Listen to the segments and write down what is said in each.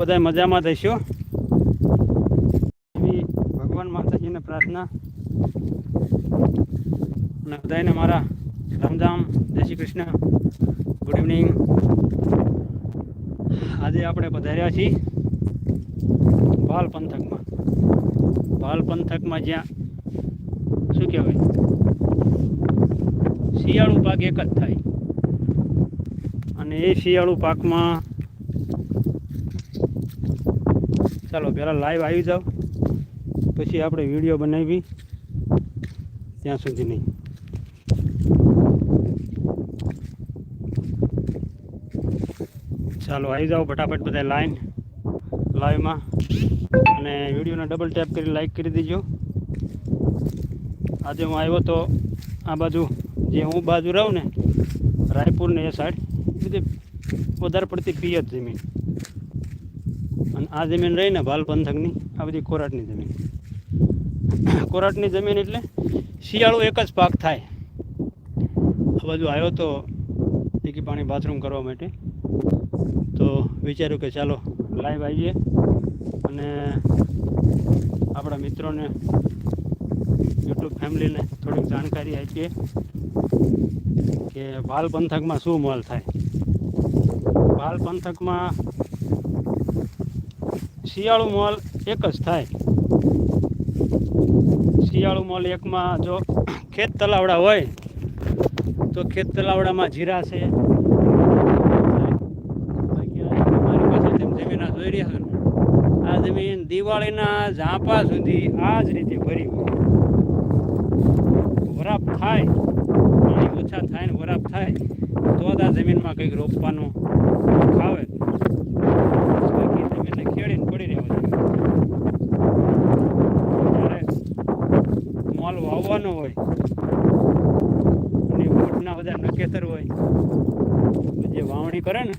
બધા મજામાં થઈશું એવી ભગવાન માતાજીને પ્રાર્થના. અને બધાને મારા રામ રામ જય શ્રી કૃષ્ણ. ગુડ ઇવનિંગ આજે આપણે પધાર્યા છીએ ભાલ પંથકમાં. ભાલ પંથકમાં જ્યાં, શું કહેવાય? શિયાળુ પાક એક જ થાય. અને એ શિયાળુ પાકમાં ચાલો પહેલાં લાઈવ આવી જાઓ. પછી આપણે વીડિયો બનાવી. ત્યાં સુધી નહીં. ચાલો આવી જાઓ ફટાફટ બધા લાઈન લાઈવમાં અને વિડીયોને ડબલ ટેપ કરી લાઈક કરી દેજો. આજે હું આવ્યો તો આ બાજુ જે હું બાજુ રહું ને, રાયપુર ને એ સાઈડ બધી વધારે પડતી પિયત જમીન. અને આ જમીન રહીને ભાલ પંથકની આ બધી કોરાટની જમીન. કોરાટની જમીન એટલે શિયાળો એક જ પાક થાય. આ બાજુ આવ્યો તો ટીકી પાણી બાથરૂમ કરવા માટે. તો વિચાર્યું કે ચાલો લાઈવ આવીએ અને આપણા મિત્રોને યુટ્યુબ ફેમિલીને થોડીક જાણકારી આપીએ કે ભાલ પંથકમાં શું મોલ થાય. ભાલ પંથકમાં શિયાળુ મોલ એક જ થાય. શિયાળુ મોલ એકમાં જો ખેત તલાવડા હોય, તો ખેત તલાવડામાં જીરા છે. આ જમીન દિવાળીના ઝાંપા સુધી આ જ રીતે ભરી હોય. વરાપ થાય, પાણી ઓછા થાય ને વરાપ થાય, તો જ આ જમીનમાં કંઈક રોપવાનું ખાવે. જમીનને ખેડીને પડી રહેવા જ્યારે વાવવાનો હોય. અને ઊંટના બધા નકેતર હોય. જે વાવણી કરે ને,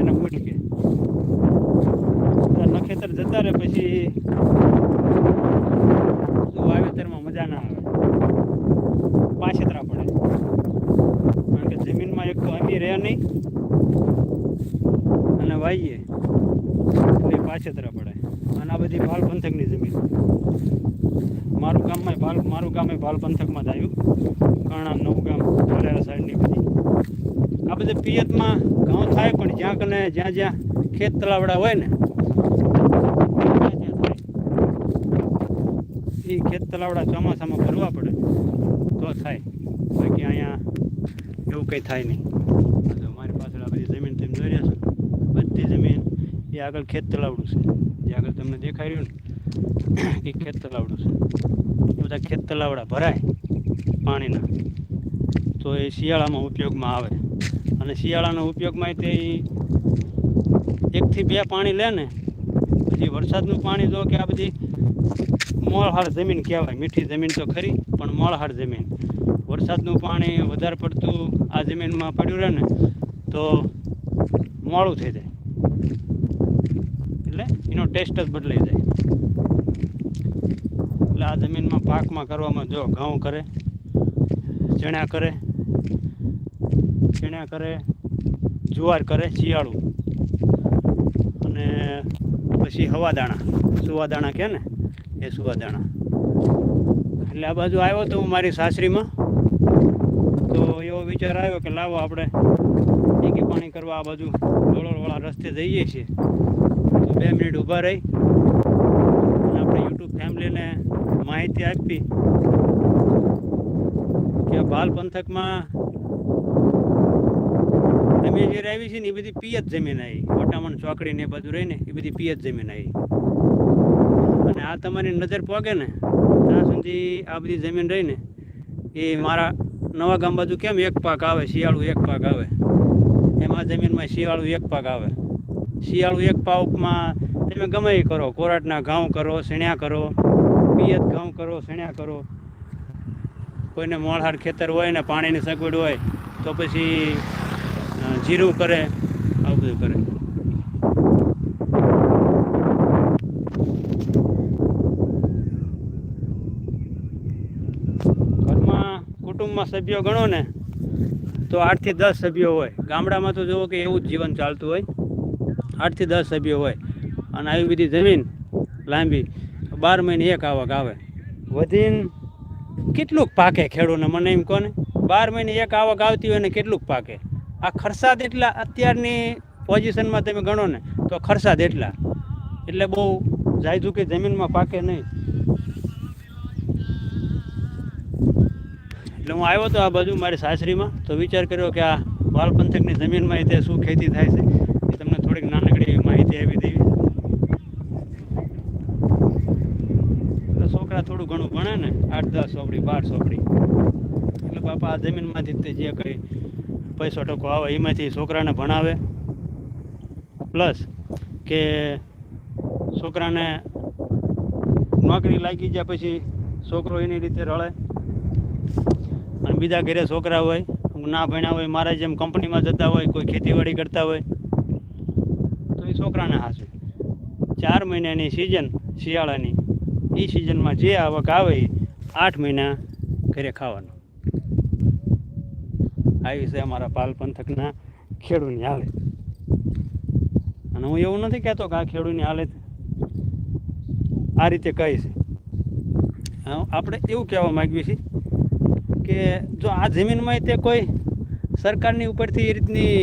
એને મૂટ કે નખેતર જતા રહે પછી વાવેતરમાં મજા ના આવે. પાછેતરા પડે. કારણ કે જમીનમાં એક તો અમી રહે નહીં. અને વાઈએ. એટલે પાછેતરા પડે. અને આ બધી ભાલ પંથકની જમીન. ભાલ મારું ગામે ભાલ પંથકમાં જ આવ્યું. કર્ણા નવું ગામ, ધારેરા સાઈડની બધી. આ બધી પિયતમાં ઘઉં થાય, પણ જ્યાં કને જ્યાં જ્યાં ખેત તલાવડા હોય ને એ ખેત તલાવડા ચોમાસામાં ભરવા પડે. તો થાય. બાકી અહીંયા એવું કંઈ થાય નહીં. તો મારી પાછળ આ બધી જમીન તેમ જોઈ રહ્યા બધી જમીન એ આગળ ખેત તલાવડું છે. જે આગળ તમને દેખાઈ રહ્યું ને, એ ખેત તલાવડું છે. એ બધા ખેત તલાવડા ભરાય પાણીના. તો એ શિયાળામાં ઉપયોગમાં આવે. અને શિયાળાના ઉપયોગમાં તે એકથી બે પાણી લે ને, પછી વરસાદનું પાણી જો કે આ બધી મોળહાર જમીન કહેવાય. મીઠી જમીન તો ખરી, પણ મોળહાર જમીન. વરસાદનું પાણી વધારે પડતું આ જમીનમાં પડ્યું રહે ને, તો મોળું થઈ જાય. એટલે એનો ટેસ્ટ જ બદલાઈ જાય. એટલે આ જમીનમાં પાકમાં કરવામાં જો ઘઉં કરે, ચણા કરે ચણા કરે, જુવાર કરે, શિયાળું. અને પછી હવાદાણા, સુવાદાણા કહે ને, એ સુવાદાણા. એટલે આ બાજુ આવ્યો તો હું મારી સાસરીમાં. તો એવો વિચાર આવ્યો કે લાવો આપણે ટીકી પાણી કરવા આ બાજુ ડોળવાળા રસ્તે જઈએ છીએ. તો બે મિનિટ ઊભા રહી અને આપણે યુટ્યુબ ફેમિલીને માહિતી આપી કે બાલ પંથકમાં અમે જે આવી છે ને એ બધી પિયત જમીન આવી. વટામણ ચોકડી ને બાજુ રહીને એ બધી પિયત જમીન આવી. અને આ તમારી નજર પોગે ને, ત્યાં સુધી આ બધી જમીન રહીને એ મારા નવા ગામ બાજુ કેમ એક પાક આવે? શિયાળું એક પાક આવે. એમાં જમીનમાં શિયાળું એક પાક આવે. શિયાળું એક પાકમાં તમે ગમે એ કરો. કોરાટના ઘઉં કરો, શીણ્યા કરો પિયત ઘઉં કરો સણ્યા કરો. કોઈને મોળહાર ખેતર હોય ને પાણીની સગવડ હોય, તો પછી જીરું કરે, આવું બધું કરે. ઘરમાં કુટુંબમાં સભ્યો ગણો ને, તો આઠથી દસ સભ્યો હોય. ગામડામાં તો જુઓ કે એવું જ જીવન ચાલતું હોય. આઠથી દસ સભ્યો હોય. અને આવી બધી જમીન લાંબી. બાર મહિને એક આવક આવે. વધીને? કેટલુંક પાકે ખેડૂને? મને એમ કોને? બાર મહિને એક આવક આવતી હોય ને કેટલુંક પાકે? આ ખરસાદ એટલા અત્યારની પોઝિશનમાં તમે ગણો ને તો ખરસાદ એટલા. એટલે બહુ જાય કે જમીનમાં પાકે નહીં. એટલે હું આવ્યો તો આ બાજુ મારી સાસરીમાં તો વિચાર કર્યો કે આ બાલપંથકની જમીનમાં જમીનમાં તે શું ખેતી થાય છે એ તમને થોડીક નાનકડી એવી માહિતી આપી દેવી એટલે છોકરા થોડું ઘણું ભણે ને આઠ, દસ સોપડી, બાર સોપડી. એટલે બાપા આ જમીનમાંથી તે જે કંઈ પૈસો ટકો આવે, એમાંથી છોકરાને ભણાવે. પ્લસ કે છોકરાને નોકરી લાગી જાય પછી છોકરો એની રીતે રળે. અને બીજા ઘરે છોકરા હોય ના ભણ્યા હોય, મારા જેમ કંપનીમાં જતા હોય, કોઈ ખેતીવાડી કરતા હોય, તો એ છોકરાને હાસું. ચાર મહિનાની સિઝન શિયાળાની. એ સિઝનમાં જે આવક આવે એ આઠ મહિના ઘરે ખાવાનું. આવી છે અમારા પાલ પંથકના ખેડૂતની હાલત. અને હું એવું નથી કહેતો કે આ ખેડૂતની હાલત આ રીતે કહી છે. હા, આપણે એવું કહેવા માગીએ છીએ કે જો આ જમીનમાં તે કોઈ સરકારની ઉપરથી એ રીતની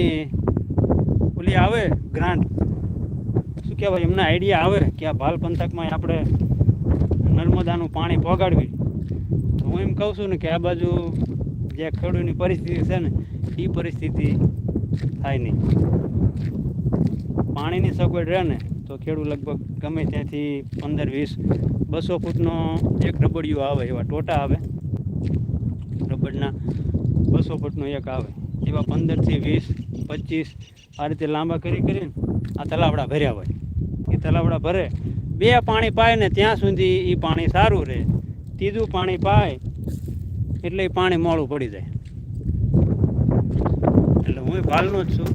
ઓલી આવે ગ્રાન્ટ શું કહેવાય એમના આઈડિયા આવે કે આ ભાલ પંથકમાં આપણે નર્મદાનું પાણી પહોંચાડવી હું એમ કહું છું ને કે આ બાજુ જે ખેડૂતની પરિસ્થિતિ છે ને એ પરિસ્થિતિ થાય નહીં. પાણીની સગવડ રહે ને, તો ખેડૂત લગભગ ગમે ત્યાંથી પંદર, વીસ, બસો ફૂટનો એક રબડિયું આવે, એવા ટોટા આવે. રબડના બસો ફૂટનો એક આવે. એવા પંદરથી વીસ, પચીસ, આ રીતે લાંબા કરી કરીને આ તલાવડા ભર્યા હોય. એ તલાવડા ભરે, બે પાણી પાય ને ત્યાં સુધી એ પાણી સારું રહે. ત્રીજું પાણી પાય, એટલે પાણી મોડું પડી જાય. એટલે હું ભાલનો જ છું.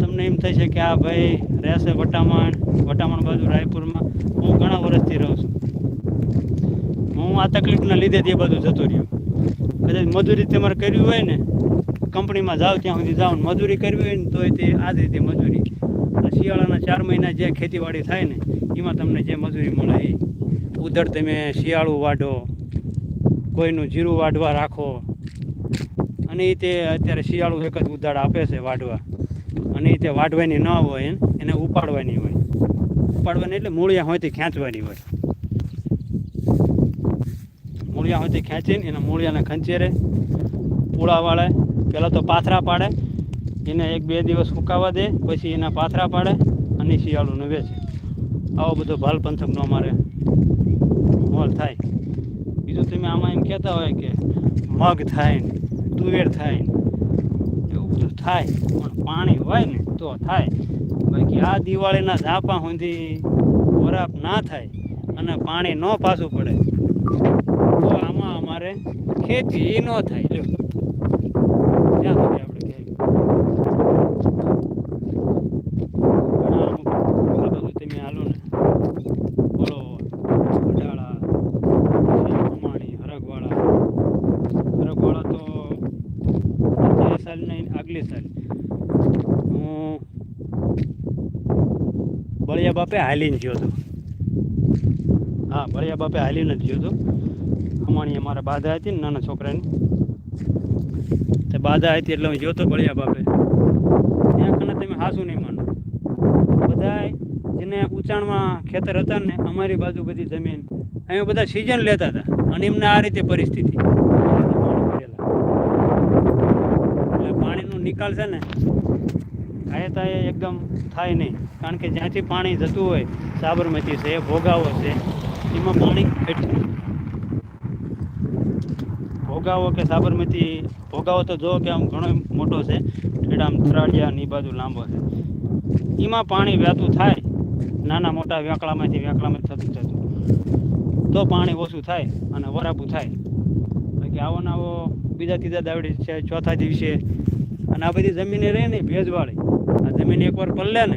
તમને એમ થશે કે આ ભાઈ રહેશે વટામણ વટામણ બાજુ રાયપુરમાં. હું ઘણા વર્ષથી રહું છું. હું આ તકલીફના લીધે તે બધું જતો રહ્યો. કદાચ મજૂરી તમારે કરવી હોય ને, કંપનીમાં જાઓ ત્યાં સુધી જાઓ મજૂરી કરવી હોય ને તો તે આ જ રીતે મજૂરી. શિયાળાના ચાર મહિના જે ખેતીવાડી થાય ને, એમાં તમને જે મજૂરી મળે એ ઉધડ તમે શિયાળું વાઢો, કોઈનું જીરું વાઢવા રાખો. અને તે અત્યારે શિયાળું એક જ ઉધાડ આપે છે વાઢવા. અને તે વાઢવાની ન હોય એને ઉપાડવાની હોય. ઉપાડવાની એટલે મૂળિયા હોયથી ખેંચવાની હોય. મૂળિયા હોયથી ખેંચીને એના મૂળિયાને ખંચેરે પૂળા વાળે પહેલાં તો પાથરા પાડે, એને એક બે દિવસ સુકાવા દે, પછી એના પાથરા પાડે, અને શિયાળુને વેચે આવો બધો ભાલ પંથકનો અમારે મોલ થાય. બીજું તમે આમાં એમ કહેતા હોય કે મગ થાય ને તુવેર થાય ને એવું બધું થાય. પણ પાણી હોય ને તો થાય. બાકી આ દિવાળીના ઝાપા સુધી ખોરાક ના થાય અને પાણી ન પાછું પડે. તો આમાં અમારે ખેતી ન થાય લ્યો ત્યાં સુધી આપણે કહેવાય ઘણા અમુક આ બાજુ તમે હાલો ને બોલો અડાળા અમાણી હરગવાળા હરગવાળા તો અત્યારે સાલ નહીં આગલી સાલ. હું બળિયા બાપે હાલીને ગયો હતો. હા, બળિયા બાપે હાલીને જ ગયો હતો. અમાણી અમારા બાધા હતી ને નાના છોકરાની. તે બાધા હતી એટલે હું ગયો હતો બળિયા બાપે. ત્યાં કને તમે હાસું નહીં માનો. બધા જેને ઊંચાણમાં ખેતર હતા ને અમારી બાજુ બધી જમીન, અહીંયા બધા સિઝન લેતા હતા. અને એમને આ રીતે પરિસ્થિતિ એટલે પાણીનો નિકાલ છે ને આયતા એ એકદમ થાય નહીં. કારણ કે જ્યાંથી પાણી જતું હોય, સાબરમતી છે એ ભોગાવો છે, એમાં પાણી એટલું ભોગાવો કે સાબરમતી, ભોગાવો તો જો કે આમ ઘણો મોટો છે આમ થરાડિયા ની બાજુ લાંબો છે. એમાં પાણી વહેતું થાય, નાના મોટા વ્યાકળામાંથી વ્યાકળામાં થતું થતું તો પાણી ઓછું થાય અને વરાપું થાય. બાકી આવો ને આવો બીજા ત્રીજા દાવડી છે, ચોથા દિવસે અને આ બધી જમીને રહે ને ભેજવાળી. આ જમીન એકવાર પલ્લે ને,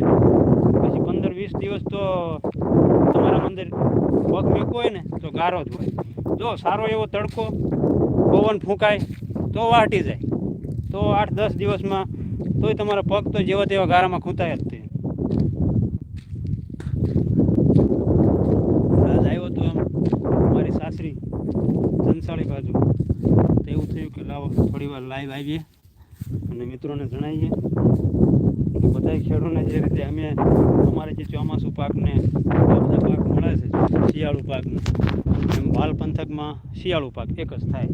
પછી પંદર વીસ દિવસ તો તમારા મંદિર પગ મેકો હોય ને, તો ગારો જ હોય. જો સારો એવો તડકો, પવન ફૂંકાય, તો વાટી જાય. તો આઠ દસ દિવસમાં તોય તમારા પગ તો જેવા તેવા ગારામાં ખૂંતાય જ તે. આવ્યો તો આમ મારી સાસરી જનસાળી બાજુ. તો એવું થયું કે લાવો થોડી વાર લાઈવ આવીએ. અને મિત્રોને જણાવીએ કે બધા ખેડૂતોને જે રીતે અમે અમારે જે ચોમાસું પાકને બધા પાક મળે છે, શિયાળુ પાકને, એમ બાલ પંથકમાં શિયાળુ પાક એક જ થાય.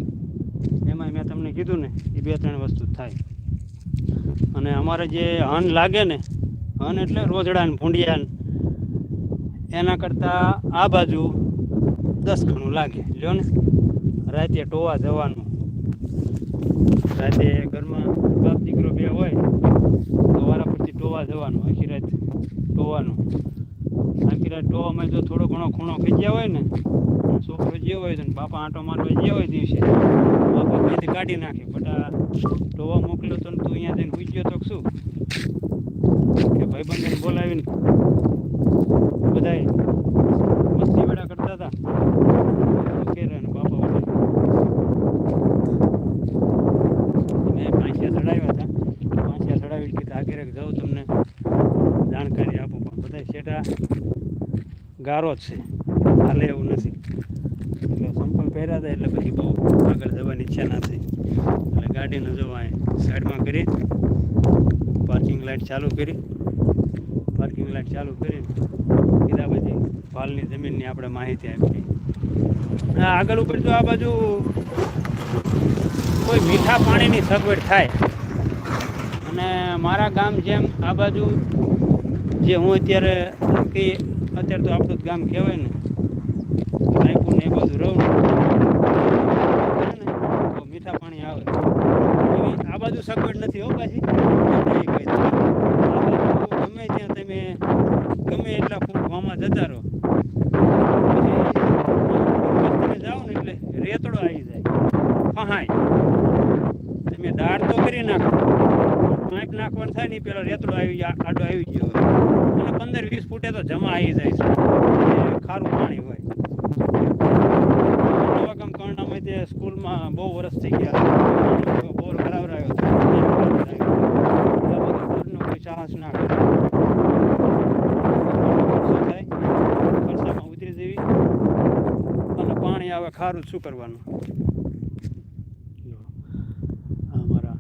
એમાં મેં તમને કીધું ને, એ બે ત્રણ વસ્તુ થાય. અને અમારે જે હન લાગે ને, હન એટલે રોજડા ને ભૂંડિયા એના કરતાં આ બાજુ દસ ઘણું લાગે. જો ને, રાતે ટોવા જવાનું. રાતે ઘરમાં દીકરો બે હોય, તો વારા પરથી ટોવા જવાનું, આખી રાત ટોવાનું. આખી રાત ટોવામાં જો થોડો ઘણો ખૂણો ખેંચ્યા હોય ને, છોકરો જે હોય તો બાપા આંટો મારવા જે હોય દિવસે, બાપા અહીંયાથી કાઢી નાખે. બટ આ ટોવા મોકલ્યો તો તું અહીંયા જઈને પૂછ્યો તો શું? કે ભાઈબંધને બોલાવીને બધાય મસ્તી વેડા કરતા હતા વગેરે ને બાપા વગેરે મેં પાંચિયા ચડાવ્યા હતા પાંચિયા ચડાવી કીધા આગળ જાઉં તમને જાણકારી આપું બધા ગારો જ છે. હાલે એવું નથી. એટલે સંપલ પહેર્યા હતા એટલે પછી બહુ આગળ જવાની ઈચ્છા ના થઈ. એટલે ગાડીને જવા સાઈડમાં કરી, પાર્કિંગ લાઇટ ચાલુ કરી. પાર્કિંગ લાઇટ ચાલુ કરી કીધા પછી પાલની જમીનની આપણે માહિતી આપી. આગળ ઉપર જો આ બાજુ કોઈ મીઠા પાણીની સગવડ થાય. અને મારા ગામ જેમ આ બાજુ જે હું અત્યારે કે અત્યારે તો આપણું જ ગામ કહેવાય ને. રાયપુર ને એ બાજુ રહું. ને મીઠા પાણી આવે. આ બાજુ સગવડ નથી હો પાછી. ગમે ત્યાં તમે ગમે એટલા ફૂટ વામાં જતા રહો. તમે જાઓ ને એટલે રેતડો આવી જાય. ફહાય. તમે દાળ તો કરી નાખો. પાઇપ નાખવાનું થાય ને પેલો રેતડો આવી આડો આવી ગયો. અને પંદર વીસ ફૂટે તો જમા આવી જાય છે. ખારું પાણી હોય. નવાગામ કર્ણામાં તે સ્કૂલમાં બહુ વર્ષ થઈ ગયા. બોર કરાવરાયો હતો કોઈ સાહસ ના કરે. શું થાય? વરસાદમાં ઉતરી જેવી. અને પાણી આવે, ખારું શું કરવાનું જો, આ અમારા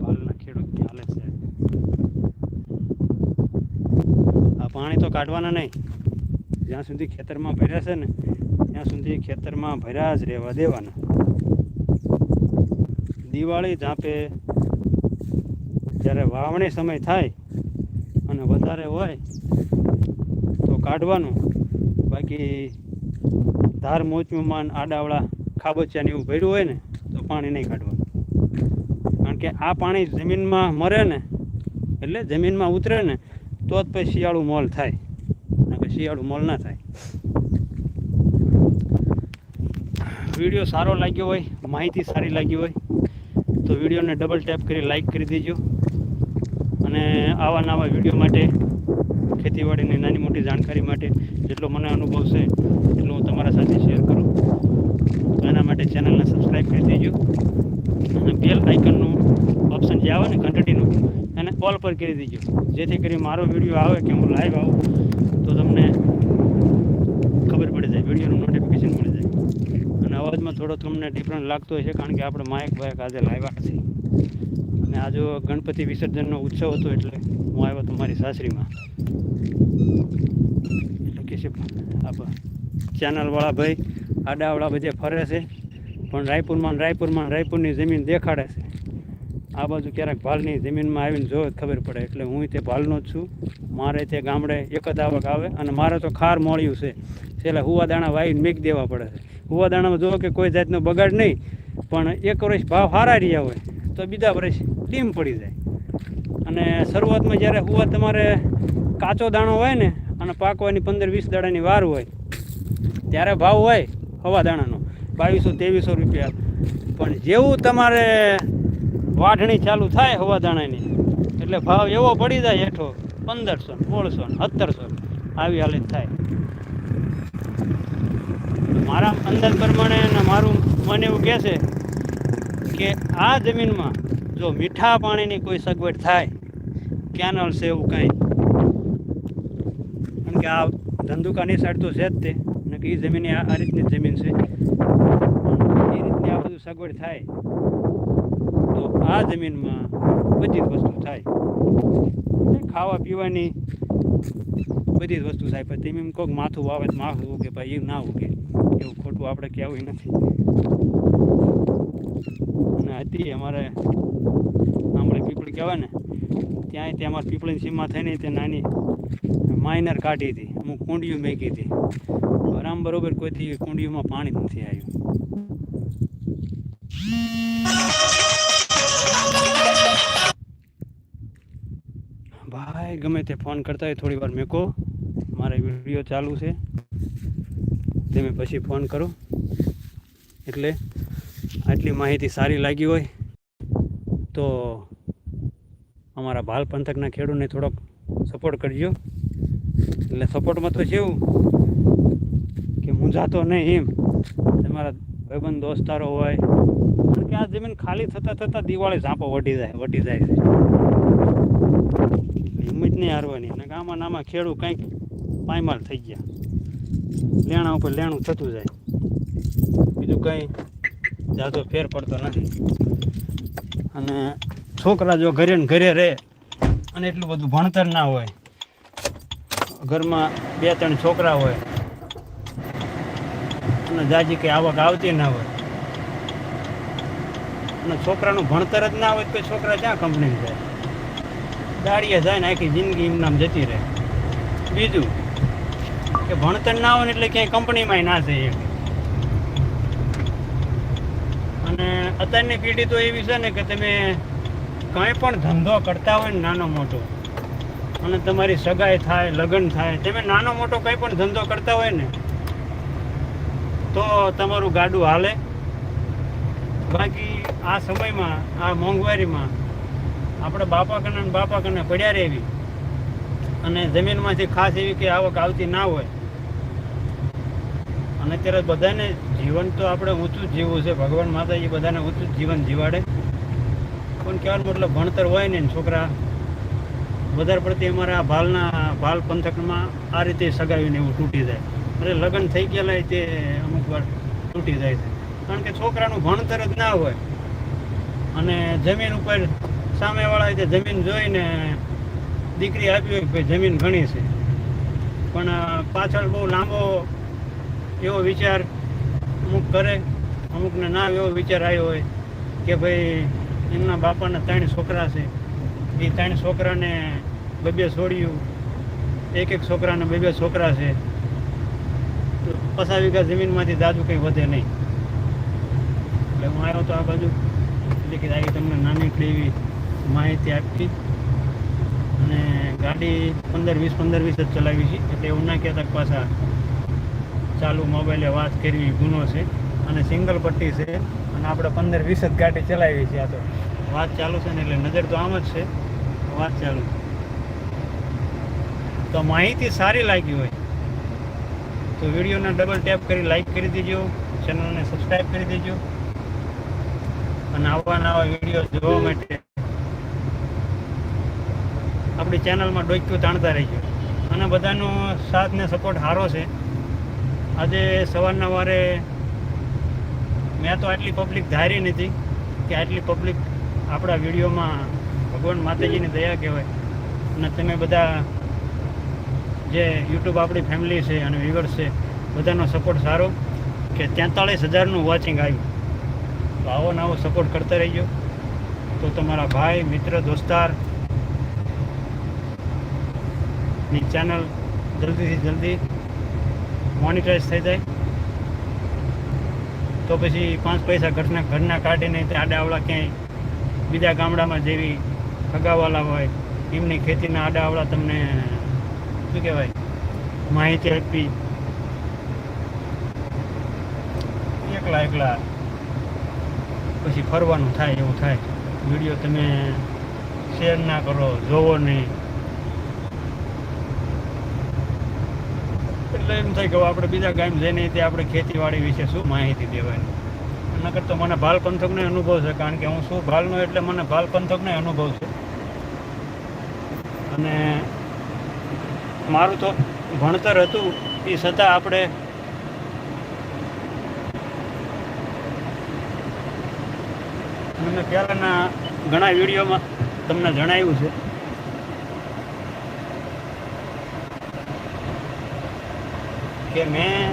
પાલના ખેડૂતની હાલત છે આ પાણી તો કાઢવાના નહીં. જ્યાં સુધી ખેતરમાં ભર્યા છે ને, ત્યાં સુધી ખેતરમાં ભર્યા જ રહેવા દેવાના. દિવાળી ઝાંપે જ્યારે વાવણી સમય થાય અને વધારે હોય તો કાઢવાનું. બાકી ધાર મોચમાં આડાવડા ખાબોચિયાને એવું ભર્યું હોય ને, તો પાણી નહીં કાઢવાનું. કારણ કે આ પાણી જમીનમાં મરે ને, એટલે જમીનમાં ઉતરે ને, તો જ પછી શિયાળું મોલ થાય. શિયાળું મોલ ના થાય. વીડિયો સારો લાગ્યો હોય, માહિતી સારી લાગી હોય, તો વિડીયોને ડબલ ટેપ કરી લાઈક કરી દેજો. અને આવા નવા વીડિયો માટે, ખેતીવાડીની નાની મોટી જાણકારી માટે જેટલો મને અનુભવ છે, એટલો હું તમારા સાથે શેર કરું. તો એના માટે ચેનલને સબસ્ક્રાઈબ કરી દેજો. અને બેલ આઇકનનું ઓપ્શન જે આવે ને, ઘંટડીનું ઓલ પર કરી દેજો. જેથી કરી મારો વીડિયો આવે કે હું લાઈવ આવું, તો તમને ખબર પડી જાય, વિડીયોનું નોટિફિકેશન મળી જાય. અને અવાજમાં થોડો તમને ડિફરન્ટ લાગતો હોય છે કારણ કે આપણે માયક બાયક આજે લાવ્યા નથી અને આજે ગણપતિ વિસર્જનનો ઉત્સવ હતો એટલે હું આવ્યો તો મારી સાસરીમાં. એટલે કે છે ચેનલવાળા ભાઈ આડાવાળા બધે ફરે છે, પણ રાયપુરમાં રાયપુરમાં રાયપુરની જમીન દેખાડે છે. આ બાજુ ક્યારેક ભાલની જમીનમાં આવીને જોવે ખબર પડે. એટલે હું તે ભાલનો જ છું. મારે તે ગામડે એક જ આવક આવે અને મારે તો ખાર મળ્યું છે. છેલ્લે હુવા દાણા વાવીને મેક દેવા પડે છે. હુવા દાણામાં જોવો કે કોઈ જાતનો બગાડ નહીં, પણ એક વર્ષ ભાવ સારા રહ્યા હોય તો બીજા વર્ષ ડીમ પડી જાય. અને શરૂઆતમાં જ્યારે હુવા તમારે કાચો દાણો હોય ને અને પાકવાની પંદર વીસ દાડાની વાર હોય, ત્યારે ભાવ હોય હવા દાણાનો. બાવીસો ત્રેવીસો રૂપિયા. પણ જેવું તમારે વાઢણી ચાલુ થાય હવા દાણાની. એટલે ભાવ એવો પડી જાય હેઠો પંદરસો સોળસો સત્તરસો આવી હાલત થાય. મારા અંદાજ પ્રમાણે અને મારું મન એવું કહે છે કે આ જમીનમાં જો મીઠા પાણીની કોઈ સગવડ થાય, કેનલ છે એવું કંઈ. કારણ કે આ ધંધુકાની સાઈડ તો છે જ તે અને કે એ જમીન આ આ રીતની જમીન છે. એ રીતની આ બધું સગવડ થાય. આ જમીનમાં બધી જ વસ્તુ થાય. ખાવા પીવાની બધી જ વસ્તુ થાય. પણ તમે એમ કોઈક માથું વાવે તો માથું ઉગે, ભાઈ એવું ના ઉગે. એવું ખોટું આપણે કહેવું નથી. અને હતી અમારે આમળે પીપળી કહેવાય ને ત્યાં તે અમારે પીપળીની સીમા થઈને તે નાની માઇનર કાઢી હતી. અમુક કુંડીઓ મેકી હતી. આરામ બરોબર કોઈથી કુંડીઓમાં પાણી નથી આવ્યું. ભાઈ, ગમે તે ફોન કરતા હોય, થોડી વાર મેકો. મારે વીડિયો ચાલુ છે. તમે પછી ફોન કરો. એટલે આટલી માહિતી સારી લાગી હોય, તો અમારા ભાલ પંથકના ખેડૂતને થોડોક સપોર્ટ કરજો. એટલે સપોર્ટમાં તો જેવું કે મૂંઝાતો નહીં એમ. તમારા ભાઈબંધ, દોસ્તારો હોય, કારણ કે આ જમીન ખાલી થતાં થતાં દિવાળી ઝાંપો વટી જાય વટી જાય છે. હિંમત નહીં હારવાની. અને આમાં આમાં ખેડૂત કંઈક પાયમાલ થઈ ગયા. લેણા ઉપર લેણું થતું જાય. બીજું કંઈ જાજો ફેર પડતો નથી. અને છોકરા જો ઘરે ને ઘરે રહે અને એટલું બધું ભણતર ના હોય, ઘરમાં બે ત્રણ છોકરા હોય, અને જાજી કંઈ આવક આવતી ના હોય. અને છોકરાનું ભણતર જ ના હોય તો છોકરા ક્યાં કંપની જાય? દાડીએ જાય ને આખી જિંદગી એમનામ જતી રહે. બીજું કે ભણતર ના હોય ને એટલે ક્યાંય કંપનીમાં ના જઈએ. અને અત્યારની પેઢી તો એવી છે ને કે તમે કંઈ પણ ધંધો કરતા હોય ને નાનો મોટો, અને તમારી સગાઈ થાય, લગ્ન થાય, તમે નાનો મોટો કંઈ પણ ધંધો કરતા હોય ને, તો તમારું ગાડું હાલે. બાકી આ સમયમાં, આ મોંઘવારીમાં આપણે બાપા કને બાપા કને પડ્યા રહેવી. અને જમીનમાંથી ખાસ એવી કે આવક આવતી ના હોય. અને અત્યારે બધાને જીવન તો આપણે ઊંચું જ જીવવું છે. ભગવાન માતાજી બધાને ઊંચું જ જીવન જીવાડે. પણ કહેવાનો મતલબ ભણતર હોય ને છોકરા, વધારે પડતી અમારા ભાલના, ભાલ પંથકમાં આ રીતે સગાવીને એવું તૂટી જાય. અરે લગ્ન થઈ ગયેલા તે અમુક વાર તૂટી જાય છે. કારણ કે છોકરાનું ભણતર જ ના હોય. અને જમીન ઉપર સામેવાળા તે જમીન જોઈને દીકરી આપી હોય કે જમીન ઘણી છે. પણ પાછળ બહુ લાંબો એવો વિચાર અમુક કરે, અમુકને ના એવો વિચાર આવ્યો હોય કે ભાઈ એમના બાપાના ત્રણ છોકરા છે. એ ત્રણ છોકરાને બે બે છોડ્યું, એક એક છોકરાને બે છોકરા છે. તો પચાસ વીઘા જમીનમાંથી દાદુ કંઈ વધે નહીં. એટલે હું આવ્યો તો આ બાજુ. એટલે કે આવી તમને નાની એવી માહિતી આપી અને ગાડી પંદર વીસ પંદર વીસ જ ચલાવી છે. એટલે એવું ના કહેતા પાછા ચાલુ મોબાઈલે વાત કરવી ગુનો છે અને સિંગલ પટ્ટી છે અને આપણે પંદર વીસ જ ગાડી ચલાવી છે આ તો. વાત ચાલુ છે ને એટલે નજર તો આમ જ છે. વાત ચાલુ. તો માહિતી સારી લાગી હોય તો વિડીયોને ડબલ ટેપ કરી લાઈક કરી દેજો ચેનલને સબસ્ક્રાઈબ કરી દેજો. અને આવા નવા વીડિયો જોવા માટે આપણી ચેનલમાં ડોક્યું તાણતા રહીએ અને બધાનો સાથ ને સપોર્ટ સારો છે. આજે સવારના વારે મેં તો આટલી પબ્લિક ધારી નથી કે આટલી પબ્લિક આપણા વિડીયોમાં ભગવાન માતાજીની દયા કહેવાય. અને તમે બધા જે યુટ્યુબ આપણી ફેમિલી છે અને વ્યુઅર્સ છે, બધાનો સપોર્ટ સારો કે તેતાળીસ હજારનું વોચિંગ આવ્યું. તો આવો નવો સપોર્ટ કરતા રહીજો. તો તમારા ભાઈ, મિત્ર, દોસ્તાર ની ચેનલ જલ્દીથી જલ્દી મોનિટાઈઝ થઈ જાય. તો પછી પાંચ પૈસા ઘરના ઘરના કાઢીને આડાવડા ક્યાંય બીજા ગામડામાં જેવી ફગાવાલા હોય, એમની ખેતીના આડાવડા તમને શું કહેવાય, માહિતી આપી. એકલા એકલા પછી ફરવાનું થાય એવું થાય. વીડિયો તમે શેર ના કરો, જોવો નહીં. એટલે એમ થાય કે આપણે બીજા ગામ જઈને તે આપણે ખેતીવાડી વિશે શું માહિતી દેવાની? નકર તો મને ભાલ પંથકનો અનુભવ છે, કારણ કે હું શું ભાલનો એટલે મને ભાલ પંથકનો અનુભવ છે. અને મારું તો ભણતર હતું, એ છતાં આપણે મને પહેલાંના ઘણા વિડીયોમાં તમને જણાવ્યું છે. કે મેં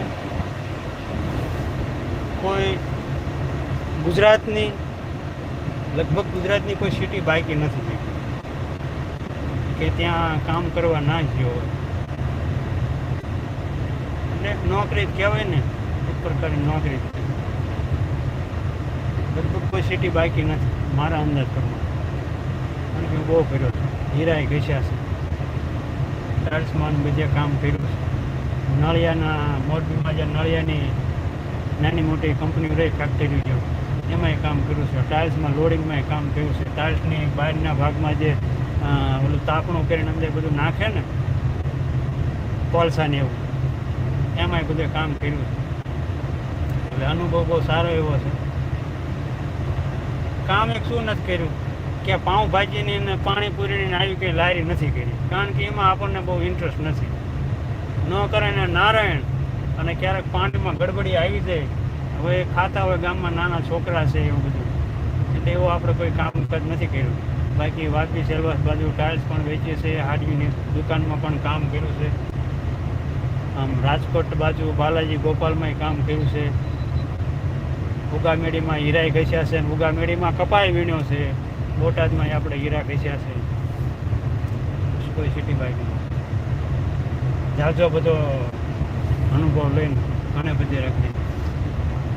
કોઈ ગુજરાતની, લગભગ ગુજરાતની કોઈ સિટી બાકી નથી. કે ત્યાં કામ કરવા ના ગયો હોય. અને નોકરી કહેવાય ને, એક પ્રકારની નોકરી. લગભગ કોઈ સિટી બાકી નથી, મારા અંદાજ પ્રમાણે. અને બહુ કર્યો હીરાએ ઘસ્યા છે. ટાઇલ્સમાં ને બધે કામ કર્યું છે. નળિયાના મોરબીમાં જે નળિયાની નાની મોટી કંપનીઓ રહી ફેક્ટરી જેવું, એમાંય કામ કર્યું છે. ટાઇલ્સમાં લોડિંગમાંય કામ કર્યું છે. ટાઇલ્સની બહારના ભાગમાં જે ઓલું તાપણું કરીને અંદર બધું નાખે ને, કોલસાને એવું, એમાંય બધું કામ કર્યું છે. એટલે અનુભવ બહુ સારો એવો છે. કામ એક શું નથી કર્યું? કે પાઉંભાજીની ને પાણીપુરીની ને આવી કંઈ લારી નથી કરી. કારણ કે એમાં આપણને બહુ ઇન્ટરેસ્ટ નથી. ન કરે ને નારાયણ અને ક્યારેક પાણીમાં ગડબડી આવી જાય, હવે ખાતા હોય ગામમાં નાના છોકરા છે એવું બધું. એટલે એવું આપણે કોઈ કામકાજ નથી કર્યું. બાકી વાપી સેલવાસ બાજુ ટાઇલ્સ પણ વેચીએ છે હાડવીની દુકાનમાં પણ કામ કર્યું છે. આમ રાજકોટ બાજુ બાલાજી ગોપાલમાંય કામ કર્યું છે. ઉગામેડીમાં હીરાય ઘસ્યા છે અને ઉગામેડીમાં કપાય વીણ્યો છે. બોટાદમાં આપણે હીરા ઘસ્યા છે. કોઈ સિટી બાઇકમાં જાજો બધો અનુભવ લઈને ઘણે બધી રાખી.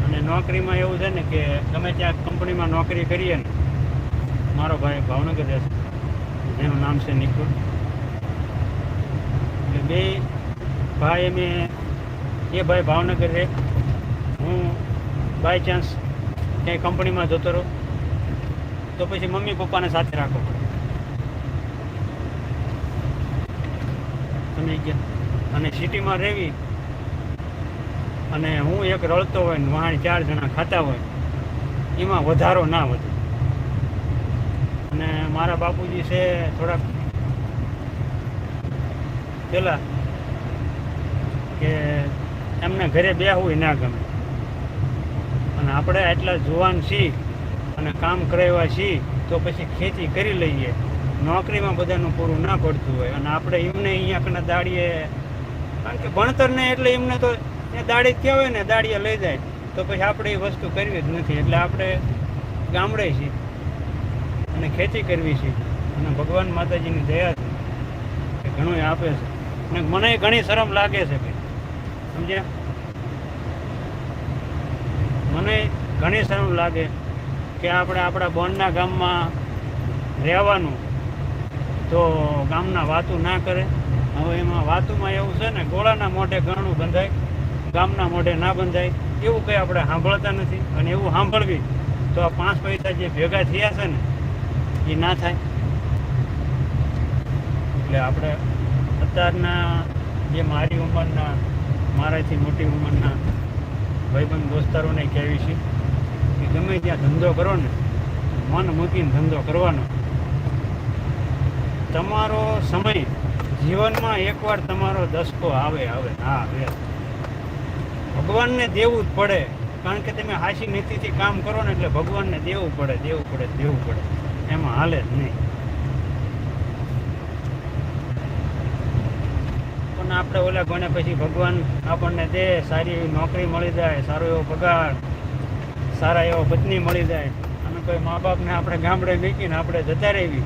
અને નોકરીમાં એવું છે ને કે ગમે ત્યાં કંપનીમાં નોકરી કરીએ ને, મારો ભાઈ ભાવનગર રહે છે જેનું નામ છે નિકુલ. એટલે બે ભાઈ અમે એ ભાઈ ભાવનગર રહે હું બાય ચાન્સ ક્યાંય કંપનીમાં જતો રહું, તો પછી મમ્મી પપ્પાને સાથે રાખો તમે ગયા અને સિટીમાં રહેવી. અને હું એક રળતો હોય ને વાહણ ચાર જણા ખાતા હોય, એમાં વધારો ના વધે. અને મારા બાપુજી છે થોડાક પેલા કે એમને ઘરે બેહવું ના ગમે. અને આપણે આટલા જુવાન છીએ અને કામ કરાવ્યા છીએ, તો પછી ખેતી કરી લઈએ. નોકરીમાં બધાનું પૂરું ના પડતું હોય. અને આપણે એમને અહીંયા કને દાડીએ કારણ કે ભણતરને એટલે એમને તો એ દાડી કહેવાય ને, દાડીએ લઈ જાય. તો પછી આપણે એ વસ્તુ કરવી જ નથી. એટલે આપણે ગામડે છીએ અને ખેતી કરવી છે. અને ભગવાન માતાજીની દયા છે એ ઘણું આપે છે. અને મને ઘણી શરમ લાગે છે કે, સમજ્યા? મને ઘણી શરમ લાગે કે આપણે આપણા બોનના ગામમાં રહેવાનું તો ગામના વાતું ના કરે. હવે એમાં વાતોમાં એવું છે ને, ગોળાના મોઢે ઘણું બંધાય, ગામના મોઢે ના બંધાય, એવું કંઈ આપણે સાંભળતા નથી અને એવું સાંભળવી તો આ પાંચ પૈસા જે ભેગા થયા છે ને, એ ના થાય. એટલે આપણે અત્યારના જે મારી ઉંમરના, મારાથી મોટી ઉંમરના ભાઈબંધ દોસ્તારોને કહેવી છે કે ગમે ત્યાં ધંધો કરો ને, મન મૂકીને ધંધો કરવાનો. તમારો સમય જીવનમાં એકવાર તમારો દસકો આવે આવે, હા, આવે. ભગવાનને દેવું જ પડે, કારણ કે તમે હાસી નીતિથી કામ કરો ને એટલે ભગવાનને દેવું પડે દેવું પડે દેવું પડે. એમાં હાલે જ નહીં. પણ આપણે ઓલા ગણે પછી ભગવાન આપણને દે, સારી એવી નોકરી મળી જાય, સારો એવો પગાર, સારા એવો પત્ની મળી જાય. અને કોઈ મા બાપને આપણે ગામડે મૂકીને આપણે જતા રહેવી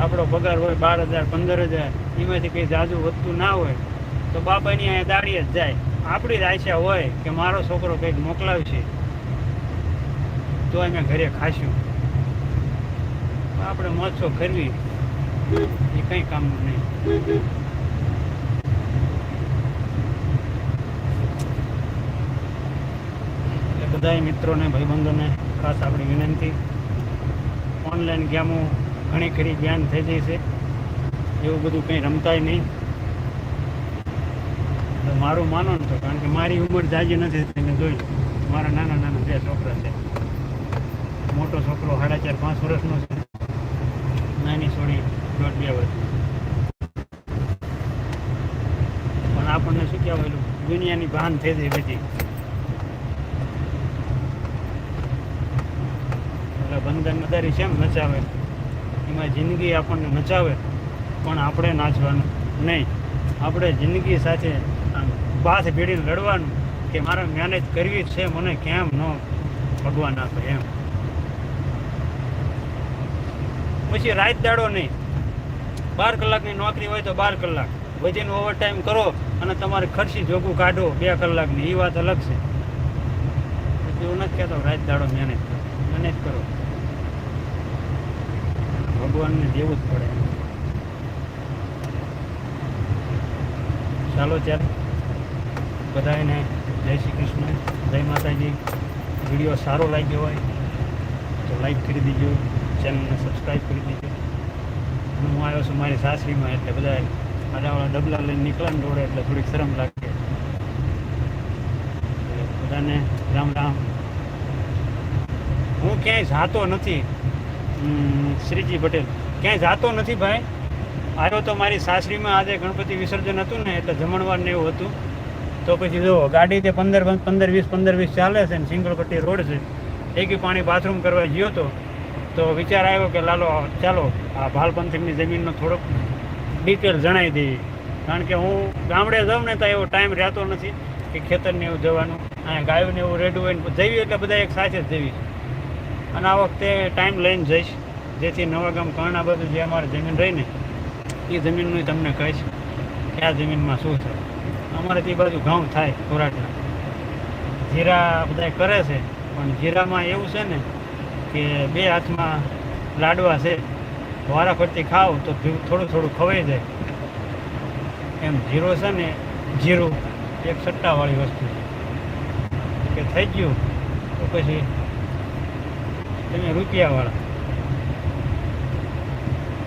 આપણો પગાર હોય બાર હજાર, પંદર હજાર, એમાંથી કંઈ જાજુ વધતું ના હોય, તો બાપાની અહીંયા દાડી જ જાય. આપણી જ આશા હોય કે મારો છોકરો કંઈક મોકલાવશે. તો અમે ઘરે ખાશું. આપણે મોજો કરવી. એ કંઈ કામનું નહીં. બધાય મિત્રોને, ભાઈબંધોને ખાસ આપણી વિનંતી. ઓનલાઈન ગેમો ઘણી ખરી જ્ઞાન થઈ જાય છે. એવું બધું કંઈ રમતાય નહીં. મારું માનો ને તો, કારણ કે મારી ઉંમર જાજી નથી તમે જોઈ મારા નાના નાના બે છોકરા છે. મોટો છોકરો સાડા ચાર, પાંચ વર્ષનો છે. નાની છોડી દોઢ બે વર્ષ. પણ આપણને શું કહેવાય દુનિયાની ભાન થઈ જાય બધી. એટલે બંધન મદારી શેમ નચાવે? એમાં જિંદગી આપણને નચાવે પણ આપણે નાચવાનું નહીં. આપણે જિંદગી સાથે બાથ ભેડીને લડવાનું કે મારે મેનેજ કરવી છે મને કેમ ન? ભગવાન આપે એમ. પછી રાત દાડો નહીં. બાર કલાકની નોકરી હોય તો બાર કલાક. વજન ઓવરટાઈમ કરો અને તમારે ખર્ચી જોગું કાઢો બે કલાકની. એ વાત અલગ છે. એવું નથી કહેતો રાત દાડો મેનેજ કરો. મેનેજ કરો. ભગવાનને દેવું જ પડે. ચાલો ત્યારે બધાને જય શ્રી કૃષ્ણ. જય માતાજી. વીડિયો સારો લાગ્યો હોય તો લાઈક કરી દીજો. ચેનલને સબસ્ક્રાઈબ કરી દીજો. હું આવ્યો છું મારી સાસરીમાં એટલે બધા આડાવાળા ડબલા લઈને નીકળે ને દોડે એટલે થોડીક શરમ લાગે. બધાને રામ રામ. હું ક્યાંય જાતો નથી. શ્રીજી પટેલ. ક્યાંય જાતો નથી ભાઈ. આવ્યો તો મારી સાસરીમાં આજે ગણપતિ વિસર્જન હતું ને, એટલે જમણવાર ને એવું હતું. તો પછી જો ગાડી તે પંદર પંદર વીસ પંદર વીસ ચાલે છે ને સિંગલ પટ્ટી રોડ છે. એકી પાણી બાથરૂમ કરવા ગયો તો. તો વિચાર આવ્યો કે લાલો, ચાલો, આ ભાલપંથકની જમીનનો થોડોક ડિટેલ જણાવી દઈએ. કારણ કે હું ગામડે જાઉં ને તો એવો ટાઈમ રહેતો નથી કે ખેતરને એવું જવાનું અહીંયા ગાયોને એવું રેડું હોય ને, જઈએ એટલે બધા એક સાથે જ જઈએ. અને આ વખતે ટાઈમ લઈને જઈશ. જેથી નવા ગામ કર્ણા બધું જે અમારે જમીન રહી ને, એ જમીનનું તમને કહીશ કે આ જમીનમાં શું છે. અમારે તે બાજુ ઘઉં થાય ખોરાકના. જીરા બધા કરે છે, પણ જીરામાં એવું છે ને કે બે હાથમાં લાડવા છે, વારા ફરતી ખાવ તો થોડું થોડું ખવાઈ જાય. એમ જીરો છે ને, જીરું, એક સટ્ટાવાળી વસ્તુ. છે કે થઈ ગયું, તો પછી તમે રૂપિયાવાળા.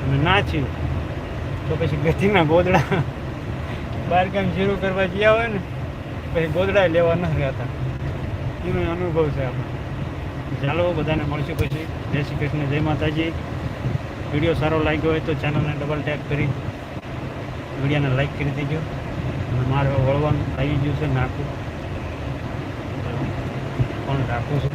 અને ના થયું તો પછી ગતિના ગોદડા બાર શરૂ કરવા ગયા હોય ને, પછી ગોદડા લેવા ન રહેતા. એનો અનુભવ છે આપણે. ચાલો, બધાને મળશું પછી. જય શ્રી કૃષ્ણ, જય માતાજી. વીડિયો સારો લાગ્યો હોય તો ચેનલને ડબલ ટેપ કરી, વિડીયોને લાઈક કરી દેજો. અને મારે વળવાનું આવી ગયું છે નાખું પણ રાખું છું.